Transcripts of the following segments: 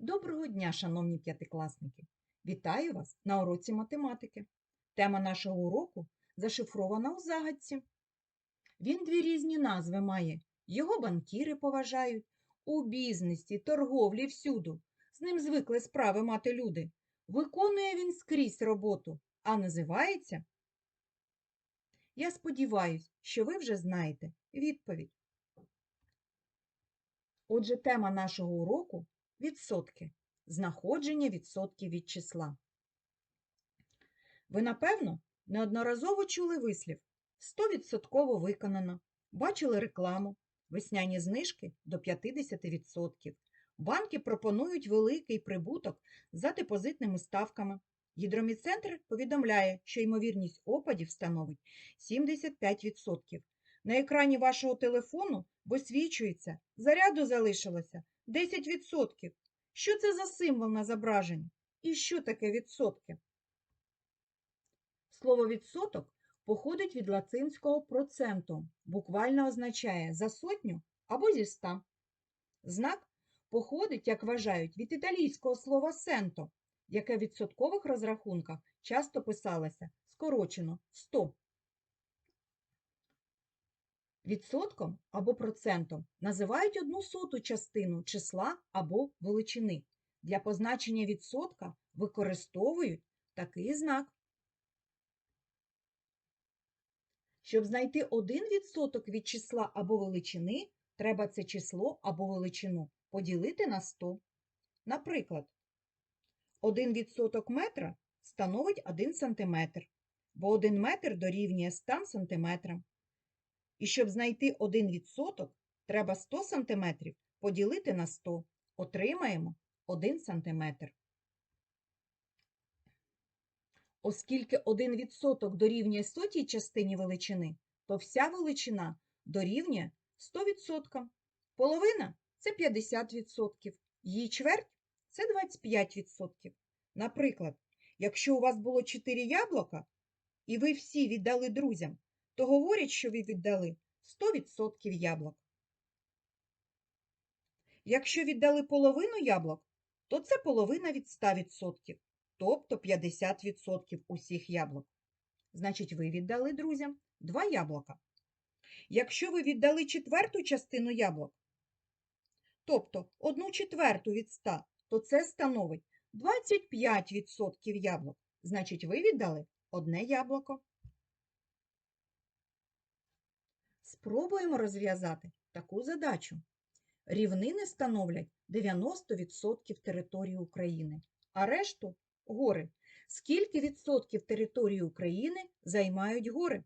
Доброго дня, шановні п'ятикласники! Вітаю вас на уроці математики. Тема нашого уроку зашифрована у загадці. Він дві різні назви має. Його банкіри поважають. У бізнесі, торговлі всюду. З ним звикли справи мати люди. Виконує він скрізь роботу, а називається. Я сподіваюсь, що ви вже знаєте відповідь. Отже, тема нашого уроку відсотки. Знаходження відсотків від числа. Ви, напевно, неодноразово чули вислів 100% виконано, бачили рекламу, весняні знижки до 50%. Банки пропонують великий прибуток за депозитними ставками. Гідроміцентр повідомляє, що ймовірність опадів становить 75%. На екрані вашого телефону висвічується, заряду залишилося 10%. Що це за символ на зображенні? І що таке відсотки? Слово відсоток походить від латинського процентом, буквально означає за сотню або зі ста. Знак походить, як вважають, від італійського слова сенто, яке в відсоткових розрахунках часто писалося скорочено 100. Відсотком або процентом називають одну соту частину числа або величини. Для позначення відсотка використовують такий знак. Щоб знайти один відсоток від числа або величини, треба це число або величину поділити на 100. Наприклад, 1 відсоток метра становить 1 сантиметр, бо 1 метр дорівнює 100 сантиметрам. І щоб знайти 1 відсоток, треба 100 см поділити на 100. Отримаємо 1 см. Оскільки 1 відсоток дорівнює сотій частині величини, то вся величина дорівнює 100%. Половина – це 50%, її чверть – це 25%. Наприклад, якщо у вас було 4 яблука, і ви всі віддали друзям, то говорять, що ви віддали 100% яблук. Якщо віддали половину яблук, то це половина від 100%, тобто 50% усіх яблук. Значить, ви віддали друзям 2 яблука. Якщо ви віддали четверту частину яблук, тобто 1 четверту від 100, то це становить 25% яблук. Значить, ви віддали одне яблуко. Спробуємо розв'язати таку задачу. Рівнини становлять 90% території України, а решту гори. Скільки відсотків території України займають гори?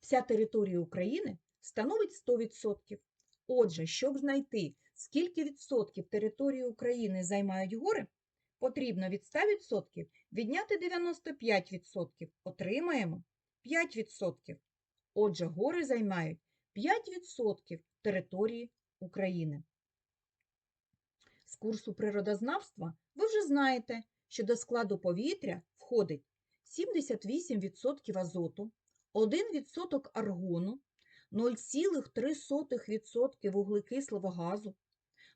Вся територія України становить 100%. Отже, щоб знайти, скільки відсотків території України займають гори, потрібно від 100% відняти 95%. Отримаємо 5%. Отже, гори займають 5% території України. З курсу природознавства ви вже знаєте, що до складу повітря входить 78% азоту, 1% аргону, 0,3% вуглекислого газу,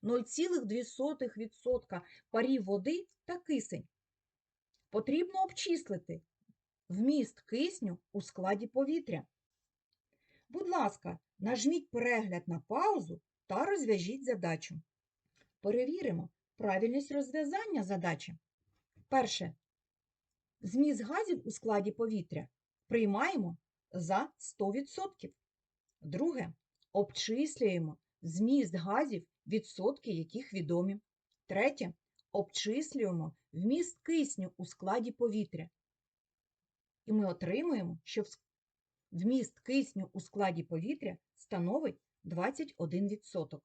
0,2% парів води та кисень. Потрібно обчислити вміст кисню у складі повітря. Будь ласка, нажміть перегляд на паузу та розв'яжіть задачу. Перевіримо правильність розв'язання задачі. Перше. Зміст газів у складі повітря приймаємо за 100%. Друге. Обчислюємо зміст газів, відсотки яких відомі. Третє. Обчислюємо вміст кисню у складі повітря. Ми отримуємо, що вміст кисню у складі повітря становить 21%.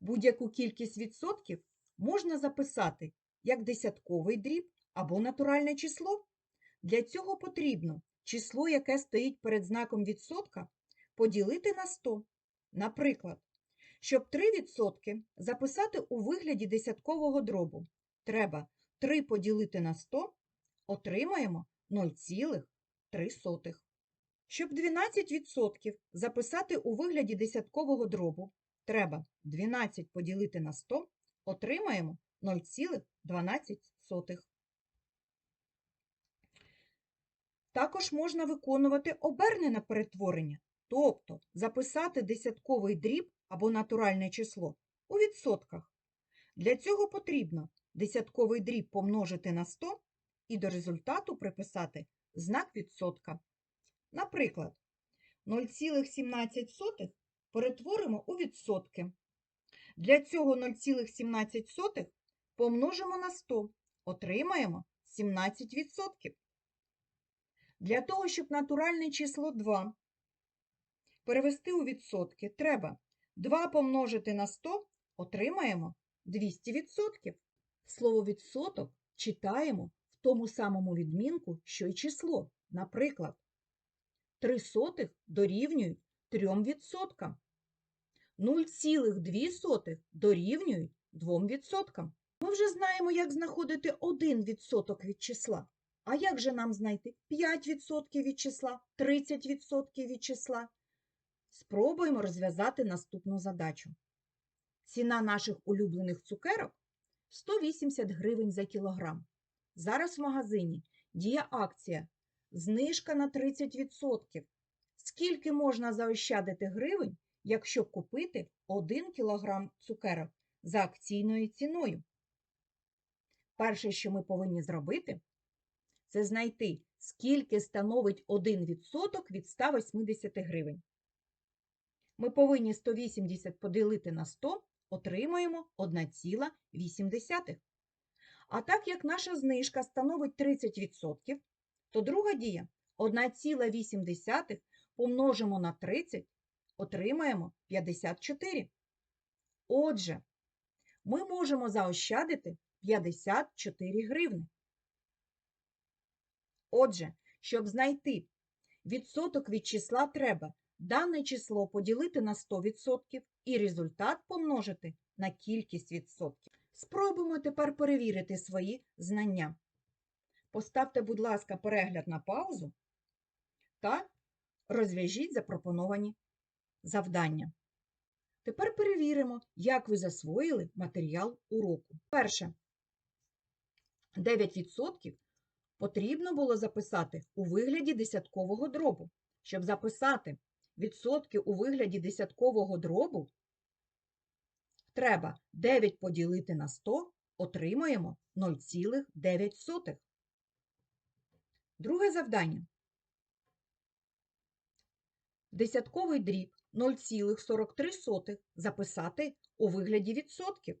Будь-яку кількість відсотків можна записати як десятковий дріб або натуральне число. Для цього потрібно число, яке стоїть перед знаком відсотка, поділити на 100. Наприклад, щоб 3% записати у вигляді десяткового дробу, треба 3 поділити на 100, отримаємо 0,3. Щоб 12% записати у вигляді десяткового дробу, треба 12 поділити на 100, отримаємо 0,12. Також можна виконувати обернене перетворення, тобто записати десятковий дріб або натуральне число у відсотках. Для цього потрібно десятковий дріб помножити на 100 і до результату приписати знак відсотка. Наприклад, 0,17 перетворимо у відсотки. Для цього 0,17 помножимо на 100, отримаємо 17%. Для того, щоб натуральне число 2 перевести у відсотки, треба 2 помножити на 100, отримаємо 200%. Слово відсоток читаємо тому самому відмінку, що й число. Наприклад, 3 сотих дорівнюють 3 відсоткам. 0,2 дорівнюють 2 відсоткам. Ми вже знаємо, як знаходити 1 відсоток від числа. А як же нам знайти 5% від числа, 30% від числа? Спробуємо розв'язати наступну задачу. Ціна наших улюблених цукерок 180 гривень за кілограм. Зараз в магазині діє акція знижка на 30%. Скільки можна заощадити гривень, якщо купити 1 кілограм цукерок за акційною ціною? Перше, що ми повинні зробити, це знайти, скільки становить 1% від 180 гривень. Ми повинні 180 поділити на 100, отримаємо 1,8. А так як наша знижка становить 30%, то друга дія 1,8 помножимо на 30, отримаємо 54. Отже, ми можемо заощадити 54 гривни. Отже, щоб знайти відсоток від числа треба дане число поділити на 100% і результат помножити на кількість відсотків. Спробуємо тепер перевірити свої знання. Поставте, будь ласка, перегляд на паузу та розв'яжіть запропоновані завдання. Тепер перевіримо, як ви засвоїли матеріал уроку. Перше, 9% потрібно було записати у вигляді десяткового дробу. Щоб записати відсотки у вигляді десяткового дробу, треба 9 поділити на 100, отримаємо 0,9. Друге завдання. Десятковий дріб 0,43 записати у вигляді відсотків.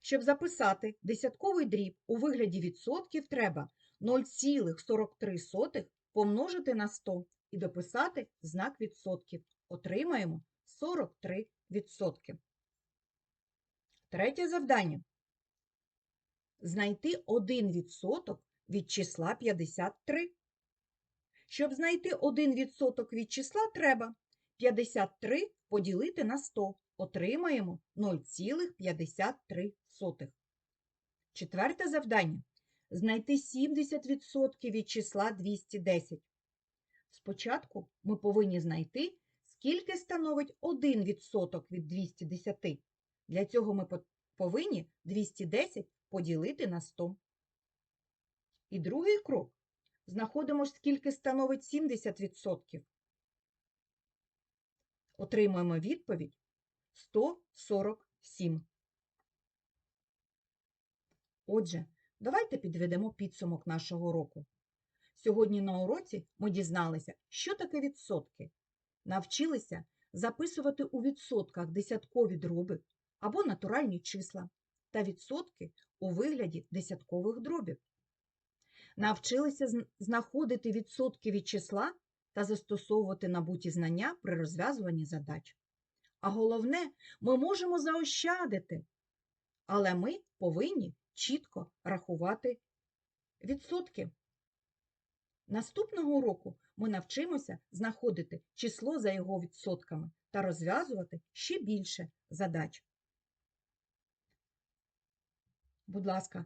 Щоб записати десятковий дріб у вигляді відсотків, треба 0,43 помножити на 100 і дописати знак відсотків. Отримаємо 43 відсотки. Третє завдання. Знайти 1 відсоток від числа 53. Щоб знайти 1 відсоток від числа, треба 53 поділити на 100. Отримаємо 0,53. Четверте завдання. Знайти 70% від числа 210. Спочатку ми повинні знайти, скільки становить 1% від 210. Для цього ми повинні 210 поділити на 100. І другий крок. Знаходимо, скільки становить 70%. Отримуємо відповідь 147. Отже, давайте підведемо підсумок нашого року. Сьогодні на уроці ми дізналися, що таке відсотки. Навчилися записувати у відсотках десяткові дроби або натуральні числа та відсотки у вигляді десяткових дробів. Навчилися знаходити відсотки від числа та застосовувати набуті знання при розв'язуванні задач. А головне, ми можемо заощадити, але ми повинні чітко рахувати відсотки. Наступного уроку ми навчимося знаходити число за його відсотками та розв'язувати ще більше задач. Будь ласка,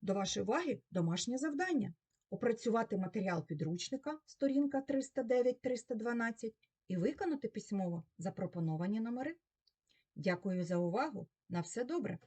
до вашої уваги домашнє завдання. Опрацювати матеріал підручника, сторінка 309-312, і виконати письмово запропоновані номери. Дякую за увагу. На все добре!